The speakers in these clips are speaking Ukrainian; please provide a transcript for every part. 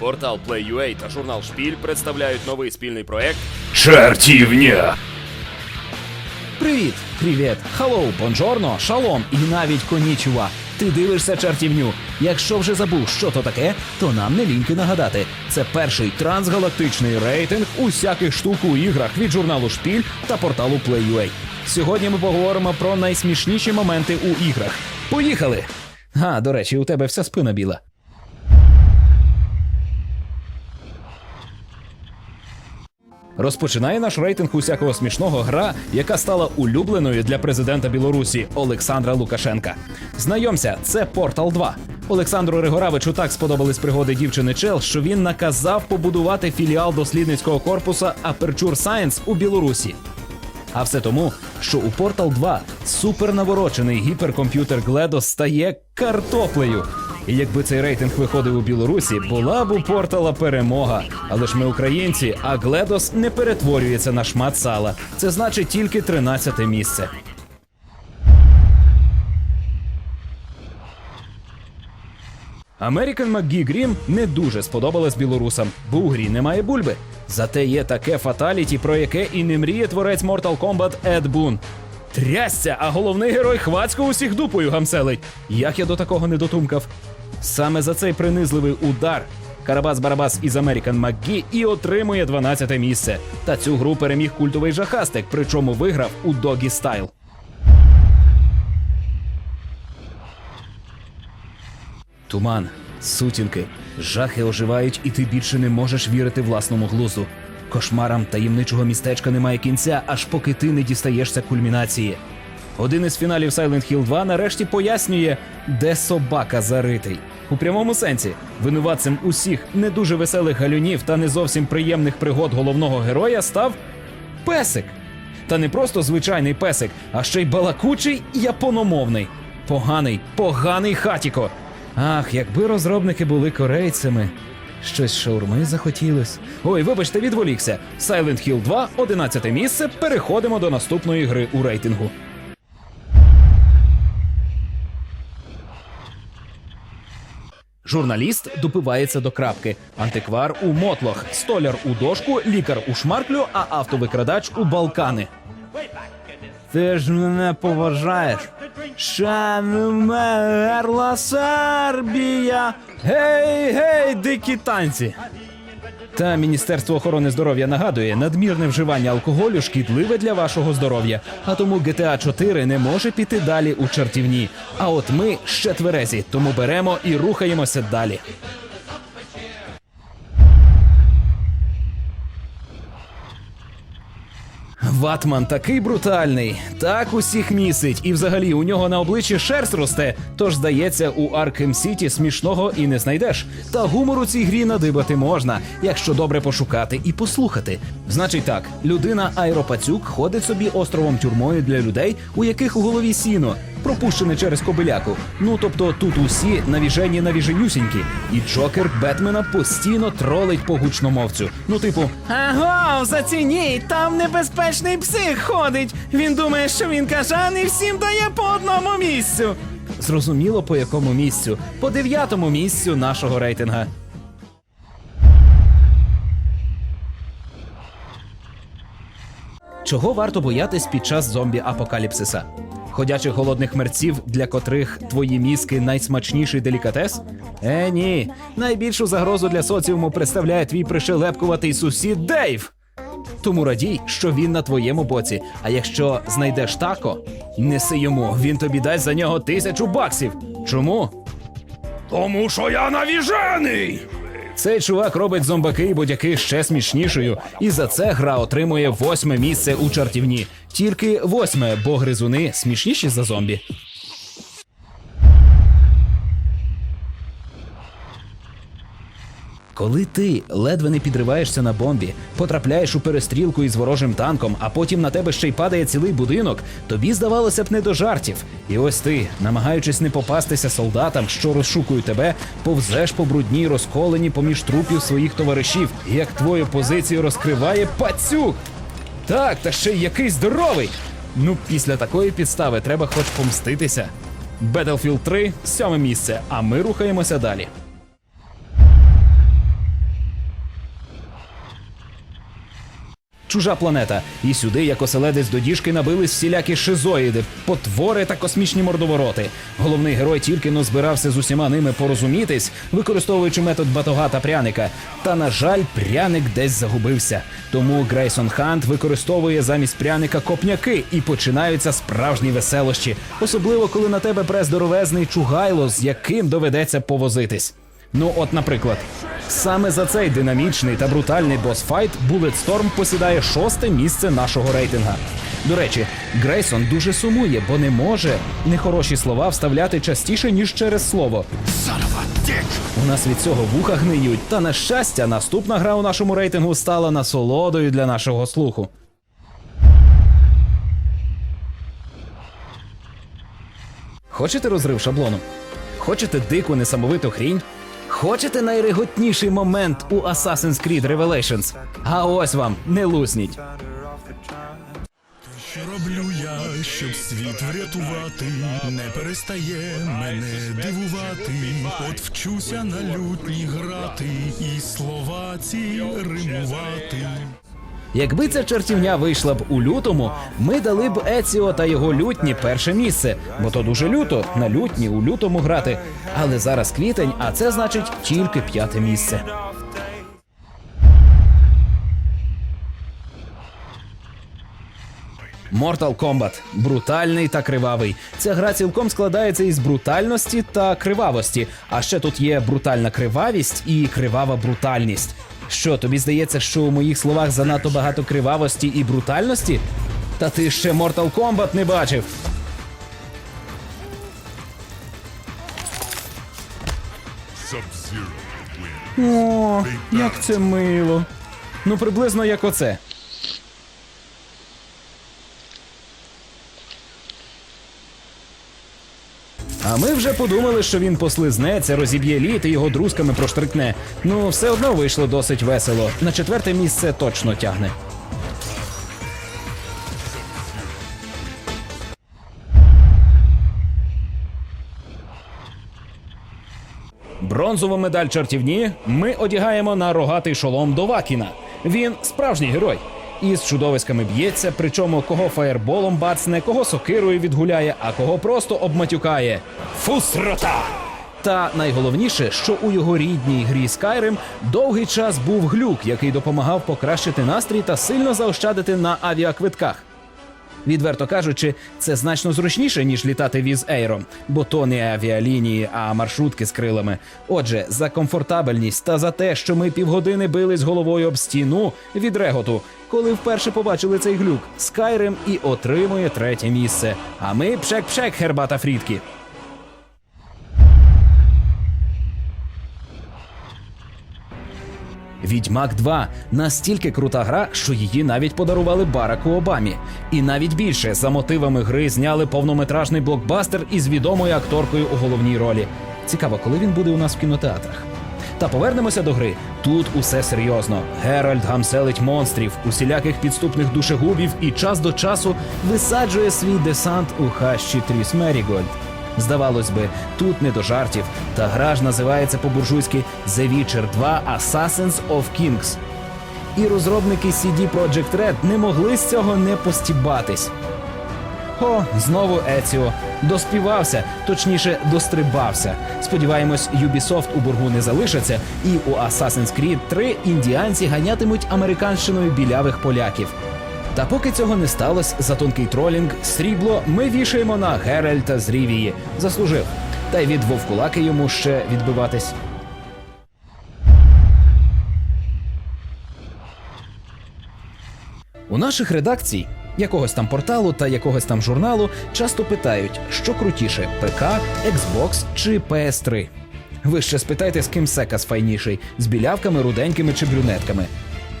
Портал Play.ua та журнал Шпіль представляють новий спільний проект Чертівня! Привіт, привіт, халоу, бонжорно, шалом і навіть конічува. Ти дивишся чартівню. Якщо вже забув, що то таке, то нам не ліньки нагадати. Це перший трансгалактичний рейтинг усяких штук у іграх від журналу Шпіль та порталу Play.ua. Сьогодні ми поговоримо про найсмішніші моменти у іграх. Поїхали! А, до речі, у тебе вся спина біла. Розпочинає наш рейтинг усякого смішного гра, яка стала улюбленою для президента Білорусі Олександра Лукашенка. Знайомся, це Портал 2. Олександру Ригоравичу так сподобались пригоди дівчини Чел, що він наказав побудувати філіал дослідницького корпуса Aperture Science у Білорусі. А все тому, що у Portal 2 супернаворочений гіперкомп'ютер GLaDOS стає картоплею. І якби цей рейтинг виходив у Білорусі, була б у Портала перемога. Але ж ми українці, а GLaDOS не перетворюється на шмат сала. Це значить тільки 13 місце. American McGee Green не дуже сподобалась білорусам, бо у грі немає бульби. Зате є таке фаталіті, про яке і не мріє творець Mortal Kombat Ед Бун. Трясся, а головний герой хвацько усіх дупою гамселить. Як я до такого не дотумкав? Саме за цей принизливий удар Карабас Барабас із American McGee і отримує 12 місце. Та цю гру переміг культовий жахастик, причому виграв у Doggy Style. Туман, сутінки, жахи оживають, і ти більше не можеш вірити власному глузу. Кошмарам таємничого містечка немає кінця, аж поки ти не дістаєшся кульмінації. Один із фіналів Silent Hill 2 нарешті пояснює, де собака заритий. У прямому сенсі, винуватцем усіх не дуже веселих галюнів та не зовсім приємних пригод головного героя став песик. Та не просто звичайний песик, а ще й балакучий япономовний. Поганий, поганий хатіко. Ах, якби розробники були корейцями. Щось шаурми захотілось. Ой, вибачте, відволікся. Silent Hill 2, 11 місце. Переходимо до наступної гри у рейтингу. Журналіст допивається до крапки. Антиквар у мотлох, столяр у дошку, лікар у шмарклю, а автовикрадач у балкани. Ти ж мене поважаєш. Шанумерла Сербія. Гей, гей, дикі танці. Та Міністерство охорони здоров'я нагадує, надмірне вживання алкоголю шкідливе для вашого здоров'я. А тому GTA 4 не може піти далі у чертівні. А от ми ще тверезі, тому беремо і рухаємося далі. Ватман такий брутальний, так усіх місить, і взагалі у нього на обличчі шерсть росте. Тож здається, у Аркем Сіті смішного і не знайдеш. Та гумор у цій грі надибати можна, якщо добре пошукати і послухати. Значить так, людина Айропацюк ходить собі островом тюрмою для людей, у яких у голові сіно. Пропущене через кобиляку. Ну тобто тут усі навіжені навіженюсінькі. І Джокер Бетмена постійно тролить по гучномовцю. Ну, типу, аго, зацініть, там небезпечний псих ходить. Він думає, що він кажан і всім дає по одному місцю. Зрозуміло, по якому місцю? По дев'ятому місцю нашого рейтинга. Чого варто боятись під час зомбі-апокаліпсиса? Ходячих голодних мерців, для котрих твої мізки найсмачніший делікатес? Е, ні. Найбільшу загрозу для соціуму представляє твій пришелепкуватий сусід Дейв. Тому радій, що він на твоєму боці. А якщо знайдеш тако, неси йому, він тобі дасть за нього тисячу баксів. Чому? Тому що я навіжений! Цей чувак робить зомбаки і бодяки ще смішнішою, і за це гра отримує восьме місце у чартівні. Тільки восьме, бо гризуни смішніші за зомбі. Коли ти ледве не підриваєшся на бомбі, потрапляєш у перестрілку із ворожим танком, а потім на тебе ще й падає цілий будинок, тобі здавалося б не до жартів. І ось ти, намагаючись не попастися солдатам, що розшукують тебе, повзеш по брудній розколені поміж трупів своїх товаришів, як твою позицію розкриває пацюк. Так, та ще й який здоровий. Ну, після такої підстави треба хоч помститися. Battlefield 3 – сьоме місце, а ми рухаємося далі. Чужа планета. І сюди, як оселедець до діжки, набились всілякі шизоїди, потвори та космічні мордовороти. Головний герой тільки но збирався з усіма ними порозумітись, використовуючи метод батога та пряника. Та на жаль, пряник десь загубився. Тому Грейсон Хант використовує замість пряника копняки і починаються справжні веселощі, особливо коли на тебе пре здоровезний чугайло, з яким доведеться повозитись. Ну, от, наприклад, саме за цей динамічний та брутальний босфайт Bulletstorm посідає шосте місце нашого рейтинга. До речі, Грейсон дуже сумує, бо не може нехороші слова вставляти частіше, ніж через слово. У нас від цього вуха гниють. Та на щастя, наступна гра у нашому рейтингу стала насолодою для нашого слуху. Хочете розрив шаблону? Хочете дику несамовиту хрінь? Хочете найреготніший момент у Assassin's Creed Revelations? А ось вам, не лусніть. Що роблю я, щоб світ врятувати, не перестає мене дивувати. От вчуся на лютні грати і слова ці римувати. Якби ця чертівня вийшла б у лютому, ми дали б Еціо та його лютні перше місце, бо то дуже люто на лютні у лютому грати. Але зараз квітень, а це значить тільки п'яте місце. Mortal Kombat – брутальний та кривавий. Ця гра цілком складається із брутальності та кривавості. А ще тут є брутальна кривавість і кривава брутальність. Що тобі здається, що у моїх словах занадто багато кривавості і брутальності? Та ти ще Mortal Kombat не бачив. О, як це мило. Ну, приблизно як оце. А ми вже подумали, що він послизнеться, розіб'є лід і його друзками проштрикне. Ну, все одно вийшло досить весело. На четверте місце точно тягне. Бронзову медаль чартівні ми одягаємо на рогатий шолом Довакіна. Він справжній герой. Із чудовиськами б'ється, причому кого фаєрболом бацне, кого сокирою відгуляє, а кого просто обматюкає. Фусрота! Та найголовніше, що у його рідній грі Skyrim довгий час був глюк, який допомагав покращити настрій та сильно заощадити на авіаквитках. Відверто кажучи, це значно зручніше, ніж літати віз Ейром, бо то не авіалінії, а маршрутки з крилами. Отже, за комфортабельність та за те, що ми півгодини бились головою об стіну від реготу, коли вперше побачили цей глюк, Скайрим і отримує третє місце. А ми пшек-пшек, хербата фрітки. Відьмак 2 настільки крута гра, що її навіть подарували Бараку Обамі. І навіть більше за мотивами гри зняли повнометражний блокбастер із відомою акторкою у головній ролі. Цікаво, коли він буде у нас в кінотеатрах. Та повернемося до гри. Тут усе серйозно. Геральт гамселить монстрів, усіляких підступних душегубів і час до часу висаджує свій десант у хащі Тріс Мерігольд. Здавалось би, тут не до жартів, та гра ж називається по-буржуйськи The Witcher 2 Assassins of Kings. І розробники CD Projekt Red не могли з цього не постібатись. О, знову Еціо. Доспівався, точніше, дострибався. Сподіваємось, Ubisoft у боргу не залишаться, і у Assassin's Creed 3 індіанці ганятимуть американщиною білявих поляків. Та поки цього не сталося, за тонкий тролінг срібло ми вішаємо на Геральта з Рівії. Заслужив. Та й від вовкулаки йому ще відбиватись. У наших редакцій, якогось там порталу та якогось там журналу часто питають, що крутіше ПК, Xbox чи PS3. Ви ще спитайте, з ким секас файніший з білявками, руденькими чи брюнетками.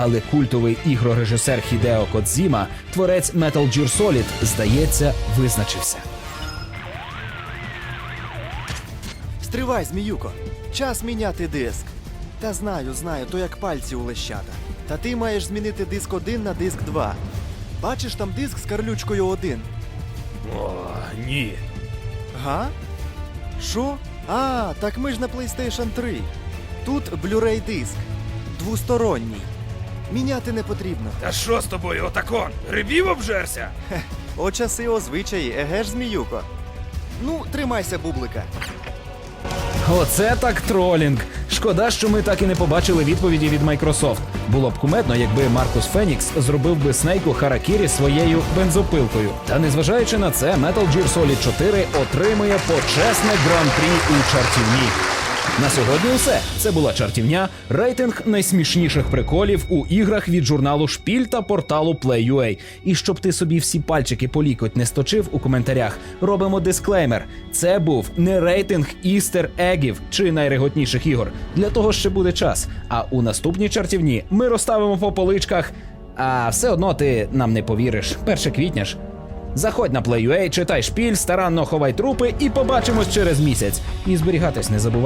Але культовий ігрорежисер Хідео Кодзіма, творець Metal Gear Solid, здається, визначився. Стривай, зміюко. Час міняти диск. Та знаю, знаю, то як пальці у лещата. Та ти маєш змінити диск 1 на диск 2. Бачиш там диск з карлючкою 1. О, ні. Га? Що? А, так ми ж на PlayStation 3. Тут Blu-ray диск. Двосторонній. Міняти не потрібно. Та що з тобою, отакон? Грибів обжерся? О часи, о звичаї, еге ж, Зміюко. Ну, тримайся, бублика. Оце так тролінг. Шкода, що ми так і не побачили відповіді від Microsoft. Було б кумедно, якби Маркус Фенікс зробив би Снейку Харакірі своєю бензопилкою. Та незважаючи на це, Metal Gear Solid 4 отримує почесне гран-прі у чартівні. На сьогодні усе. Це була чартівня, рейтинг найсмішніших приколів у іграх від журналу Шпіль та порталу Play.ua. І щоб ти собі всі пальчики по лікоть не сточив у коментарях, робимо дисклеймер. Це був не рейтинг істер егів чи найреготніших ігор. Для того ще буде час. А у наступній чартівні ми розставимо по поличках. А все одно ти нам не повіриш. 1 квітня ж. Заходь на Play.ua, читай шпіль, старанно ховай трупи і побачимось через місяць. І зберігатись не забувай.